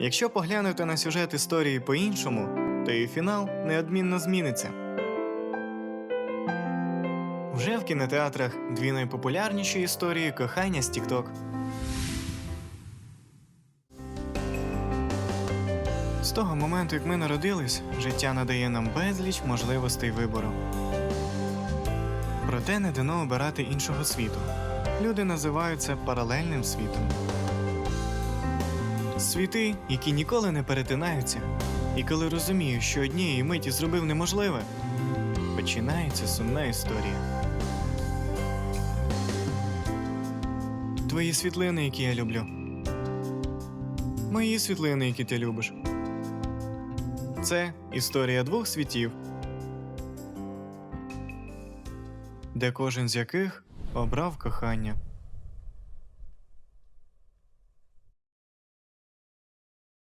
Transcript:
Якщо поглянути на сюжет історії по-іншому, то і фінал неодмінно зміниться. Вже в кінотеатрах дві найпопулярніші історії кохання з TikTok. З того моменту, як ми народились, життя надає нам безліч можливостей вибору. Проте не дано обирати іншого світу. Люди називають це паралельним світом. Світи, які ніколи не перетинаються, і коли розумію, що однієї миті зробив неможливе, починається сумна історія. Твої світлини, які я люблю. Мої світлини, які ти любиш. Це історія двох світів, де кожен з яких обрав кохання.